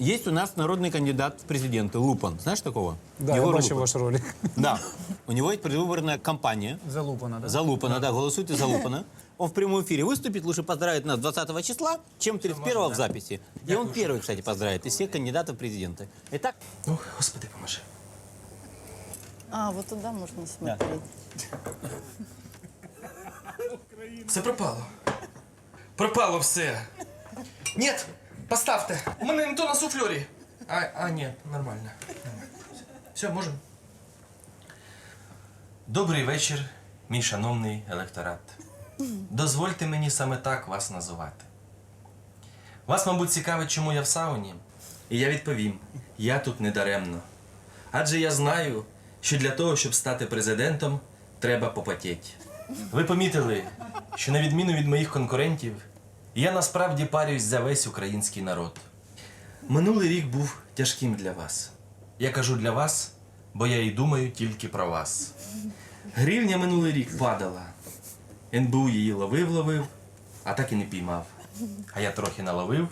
Есть у нас народный кандидат в президенты Лупан. Знаешь такого? Да, я Егор бачив Лупан. ваш ролик. Да. У него есть предвыборная кампания. Залупана, да? За Лупана, да, голосуйте за Лупана. Он в прямом эфире выступит, лучше поздравить нас 20 числа, чем 31 в записи. И он первый, кстати, поздравит из всех кандидатов в президенты. Итак, Ну, господи, поможи. А, вот туда можно смотреть. Все пропало. Пропало все. Ні, Поставте. У мене не то на суфльорі. А, а ні, нормально. Все, можемо. Добрий вечір, мій шановний електорат. Дозвольте мені саме так вас називати. Вас, мабуть, цікавить, чому я в сауні. І я відповім: я тут не даремно. Адже я знаю, що для того, щоб стати президентом, треба попотіть. Ви помітили, що на відміну від моїх конкурентів, я насправді парюсь за весь український народ. Минулий рік був тяжким для вас. Я кажу для вас, бо я і думаю тільки про вас. Гривня минулий рік падала. НБУ її ловив, ловив, а так і не піймав. А я трохи наловив,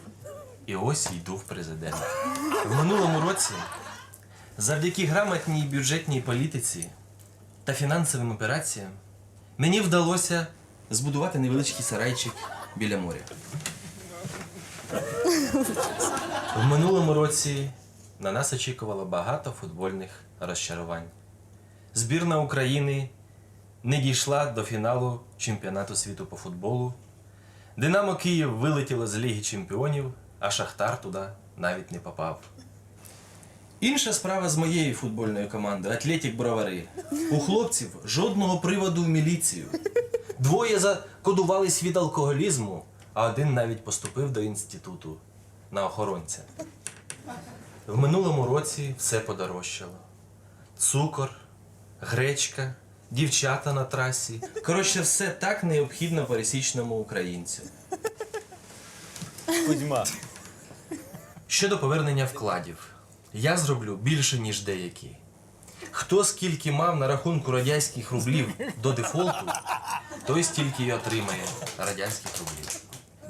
і ось йду в президент. В минулому році, завдяки грамотній бюджетній політиці та фінансовим операціям, мені вдалося збудувати невеличкий сарайчик біля моря. В минулому році на нас очікувало багато футбольних розчарувань. Збірна України не дійшла до фіналу чемпіонату світу по футболу. Динамо Київ вилетіло з Ліги Чемпіонів, а Шахтар туди навіть не попав. Інша справа з моєю футбольною командою Атлетік Бровари. У хлопців жодного приводу в міліцію. Двоє закодувались від алкоголізму, а один навіть поступив до інституту на охоронця. В минулому році все подорожчало: цукор, гречка, дівчата на трасі. Коротше, все так необхідно пересічному українцю. Кузьма. Щодо повернення вкладів, я зроблю більше, ніж деякі. Хто скільки мав на рахунку радянських рублів до дефолту, той стільки й отримає радянських рублів.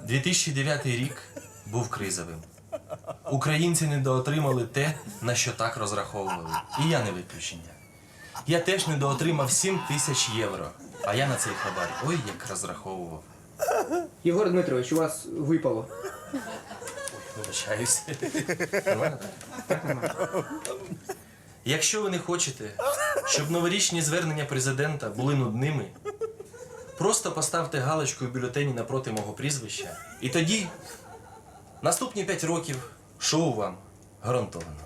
2009 рік був кризовим. Українці недоотримали те, на що так розраховували. І я не виключення. Я теж недоотримав 7 тисяч євро, а я на цей хабар ой як розраховував. Єгор Дмитрович, у вас випало. Вибачаюсь. Нормально так? Якщо ви не хочете, щоб новорічні звернення президента були нудними, просто поставте галочку у бюлетені напроти мого прізвища, і тоді наступні 5 років шоу вам гарантовано.